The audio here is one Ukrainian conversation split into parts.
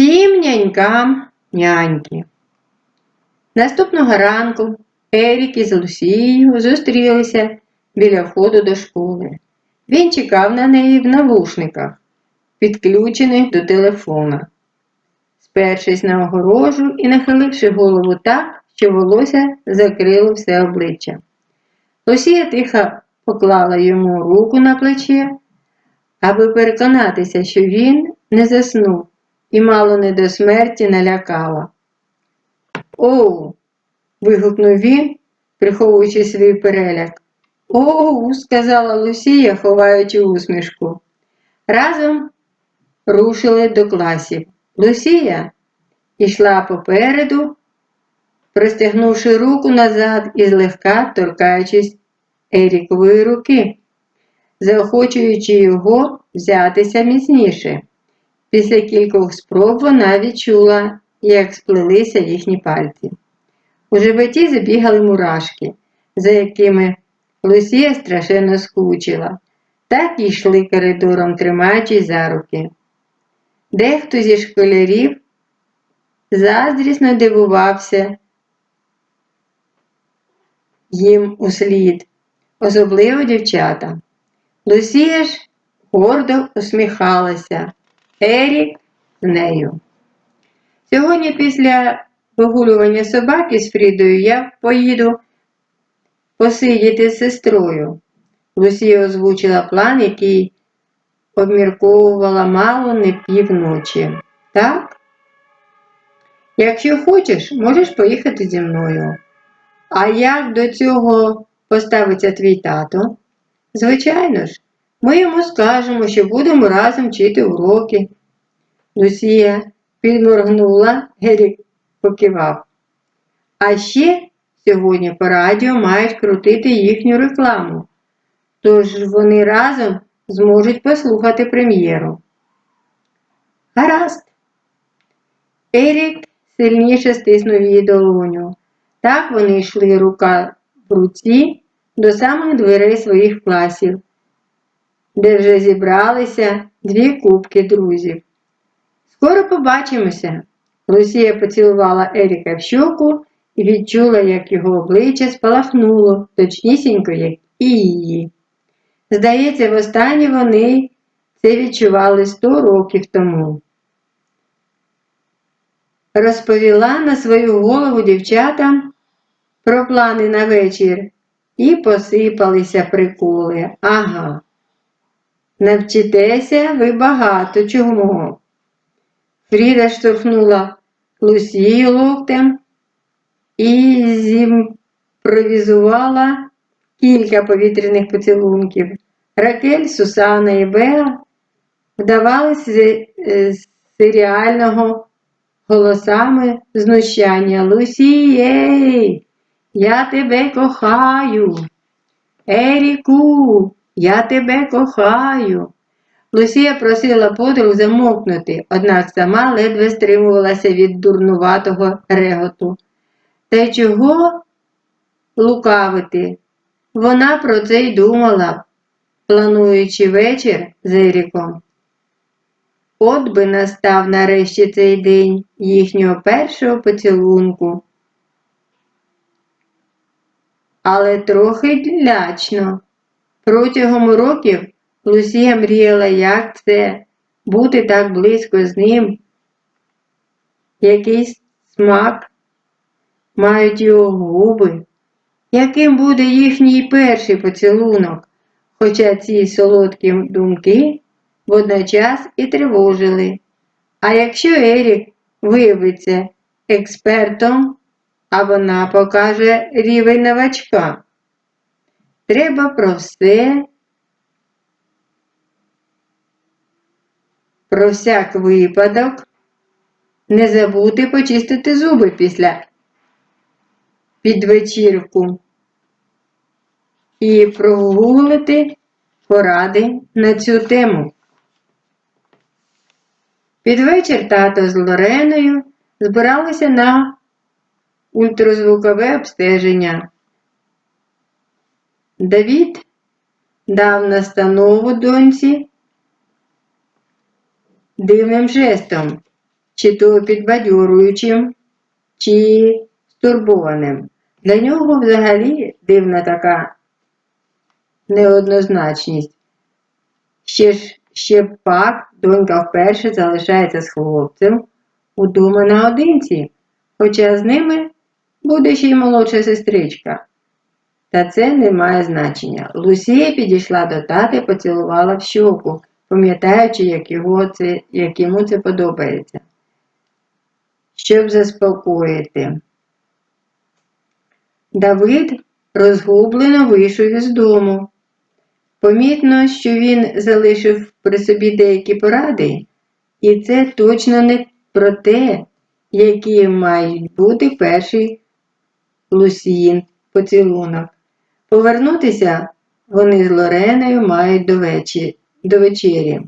Всім нянькам няньки. Наступного ранку Ерік із Лусією зустрілися біля входу до школи. Він чекав на неї в навушниках, підключених до телефона. Спершись на огорожу і нахиливши голову так, що волосся закрило все обличчя. Лусія тихо поклала йому руку на плече, аби переконатися, що він не заснув і мало не до смерті налякала. Оу. вигукнув він, приховуючи свій переляк. Оу, сказала Лусія, ховаючи усмішку. Разом рушили до класів. Лусія йшла попереду, простягнувши руку назад і злегка торкаючись Ерікової руки, заохочуючи його взятися міцніше. Після кількох спроб вона відчула, як сплелися їхні пальці. У животі забігали мурашки, за якими Лусія страшенно скучила, так і йшли коридором, тримаючись за руки. Дехто зі школярів заздрісно дивувався їм услід, особливо дівчата. Лусія ж гордо усміхалася. Ерік з нею. Сьогодні після вигулювання собаки з Фрідою я поїду посидіти з сестрою. Лусія озвучила план, який обмірковувала мало не півночі. Так? Якщо хочеш, можеш поїхати зі мною. А як до цього поставиться твій тато? Звичайно ж, ми йому скажемо, що будемо разом вчити уроки. Лусія підморгнула, Герік покивав. А ще сьогодні по радіо мають крутити їхню рекламу, тож вони разом зможуть послухати прем'єру. Гаразд. Ерік сильніше стиснув її долоню. Так вони йшли рука в руці до самих дверей своїх класів, де вже зібралися дві кубки друзів. Скоро побачимося. Лусія поцілувала Еріка в щоку і відчула, як його обличчя спалахнуло, точнісінько, як і її. Здається, востаннє вони це відчували сто років тому. Розповіла на свою голову дівчатам про плани на вечір і посипалися приколи. Ага. Навчитеся ви багато чого. Фріда штовхнула Лусію локтем і зімпровізувала кілька повітряних поцілунків. Ракель, Сусана і Беа вдавалися з, з серіального голосами знущання Лусієй, я тебе кохаю. Еріку, я тебе кохаю. Лусія просила подруг замовкнути, однак сама ледве стримувалася від дурнуватого реготу. Та й чого лукавити? Вона про це й думала, плануючи вечір з Еріком. От би настав нарешті цей день їхнього першого поцілунку. Але трохи лячно. Протягом років Лусія мріяла, як це бути так близько з ним, який смак мають його губи, яким буде їхній перший поцілунок, хоча ці солодкі думки водночас і тривожили. А якщо Ерік виявиться експертом, а вона покаже рівень новачка, треба про все Про всяк випадок не забути почистити зуби після підвечірку і прогуглити поради на цю тему. Під вечір тато з Лореною збиралися на ультразвукове обстеження. Давід дав настанову доньці дивним жестом, чи то підбадьорюючим, чи стурбованим. Для нього взагалі дивна така неоднозначність. Ще ж ще пак донька вперше залишається з хлопцем удома наодинці, хоча з ними буде ще й молодша сестричка. Та це не має значення. Лусія підійшла до тата і поцілувала в щоку, пам'ятаючи, як, його це, як йому це подобається. Щоб заспокоїти. Давид розгублено вийшов із дому. Помітно, що він залишив при собі деякі поради, і це точно не про те, які мають бути перший Лусіїн поцілунок. Повернутися вони з Лореною мають до, вечі, до вечері.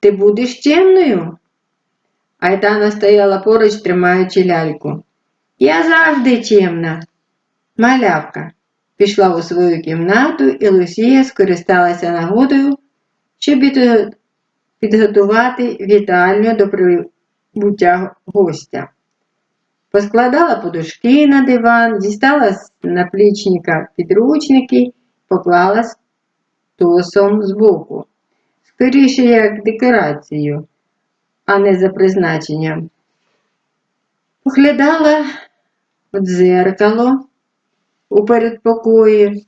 Ти будеш чемною? Айтана стояла поруч, тримаючи ляльку. Я завжди чемна. Малявка пішла у свою кімнату, і Лусія скористалася нагодою, щоб підготувати вітальню до прибуття гостя. Поскладала подушки на диван, дістала з наплічника підручники, поклала стосом збоку. Скоріше як декорацію, а не за призначенням. Поглядала в дзеркало у передпокої.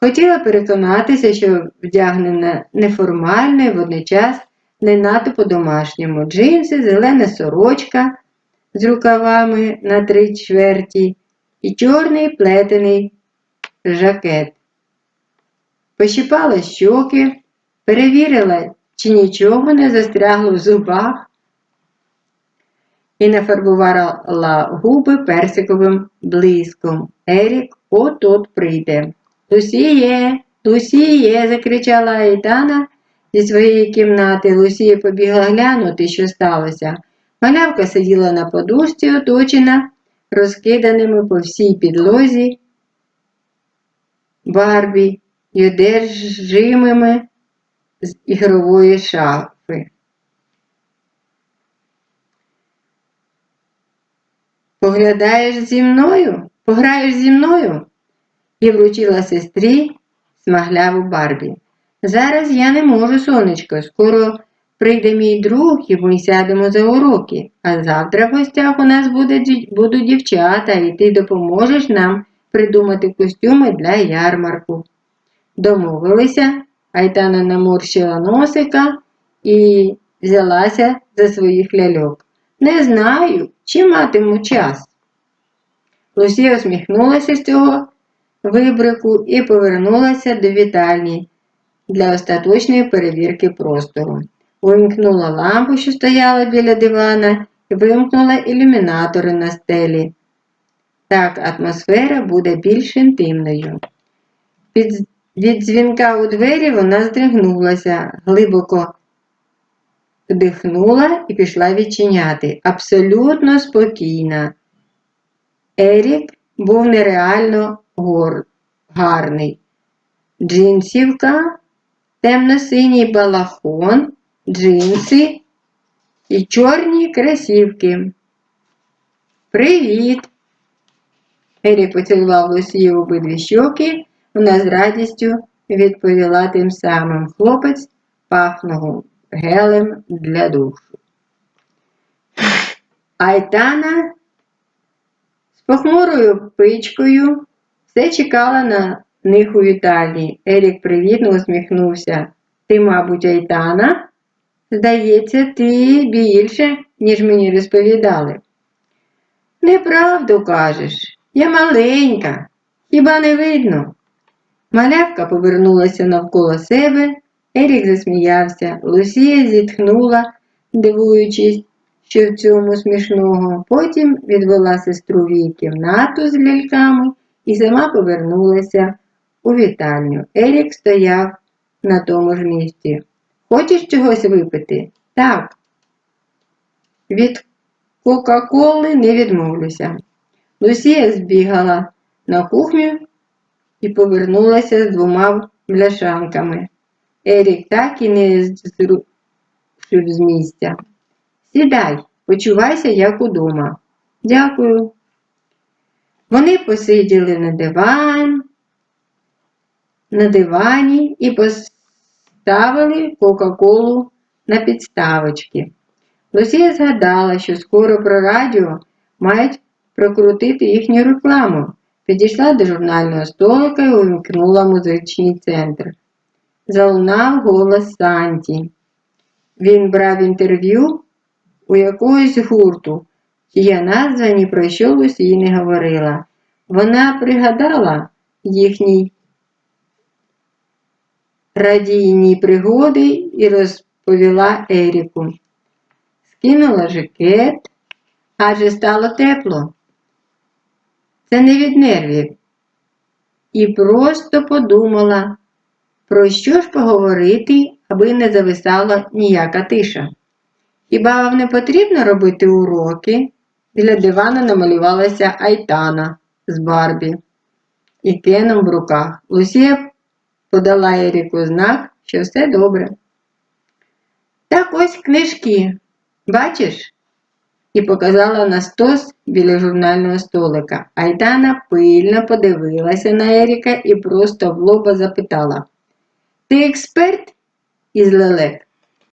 Хотіла переконатися, що вдягнена неформально і водночас не надто по-домашньому. Джинси, зелена сорочка з рукавами на три чверті і чорний плетений жакет. Пощипала щоки, перевірила, чи нічого не застрягло в зубах, і нафарбувала губи персиковим блиском. Ерік от-от прийде. Лусіє, Лусіє, закричала Айтана зі своєї кімнати. Лусія побігла глянути, що сталося. Малявка сиділа на подушці, оточена розкиданими по всій підлозі барбі й одержимими з ігрової шафи. Поглядаєш зі мною? Пограєш зі мною? І вручила сестрі смагляву Барбі. Зараз я не можу, сонечко, скоро прийде мій друг і ми сядемо за уроки, а завтра в гостях у нас буде, будуть дівчата, і ти допоможеш нам придумати костюми для ярмарку. Домовилися, Айтана наморщила носика і взялася за своїх ляльок. Не знаю, чи матиму час. Лусія усміхнулася з цього вибрику і повернулася до вітальні для остаточної перевірки простору. Вимкнула лампу, що стояла біля дивана, і вимкнула ілюмінатори на стелі. Так атмосфера буде більш інтимною. Від, від дзвінка у двері вона здригнулася, глибоко вдихнула і пішла відчиняти. Абсолютно спокійна. Ерік був нереально гор... гарний. Джинсівка, темно-синій балахон, джинси і чорні красівки. Привіт! Ерік поцілував Лусію в обидві щоки, вона з радістю відповіла тим самим хлопець пахнув гелем для душу. Айтана з похмурою пичкою все чекала на них у вітальні. Ерік привітно усміхнувся. Ти, мабуть, Айтана? Здається, ти більше, ніж мені розповідали. Неправду кажеш, я маленька, хіба не видно? Малявка повернулася навколо себе, Ерік засміявся, Лусія зітхнула, дивуючись, що в цьому смішного. Потім відвела сестру в кімнату з ляльками і сама повернулася у вітальню. Ерік стояв на тому ж місці. Хочеш чогось випити? Так. Від Кока-Коли не відмовлюся. Лусія збігала на кухню і повернулася з двома бляшанками. Ерік так і не зрушив з місця. Сідай, почувайся як удома. Дякую. Вони посиділи на диван, на дивані і поставили Кока-Колу на підставочки. Лусія згадала, що скоро про радіо мають прокрутити їхню рекламу. Підійшла до журнального столика і увімкнула музичний центр. Залунав голос Санті. Він брав інтерв'ю у якогось гурту, чия назва ні про що Лусі не говорила. Вона пригадала їхній радійні пригоди і розповіла Еріку. Скинула жакет, адже стало тепло. Це не від нервів. І просто подумала, про що ж поговорити, аби не зависала ніяка тиша. Хіба вам не потрібно робити уроки? Біля дивана намалювалася Айтана з Барбі і Кеном в руках. Лусія подала Еріку знак, що все добре. Так ось книжки, бачиш? І показала на стос біля журнального столика. Айдана пильно подивилася на Еріка і просто в лоба запитала: Ти експерт із лелек?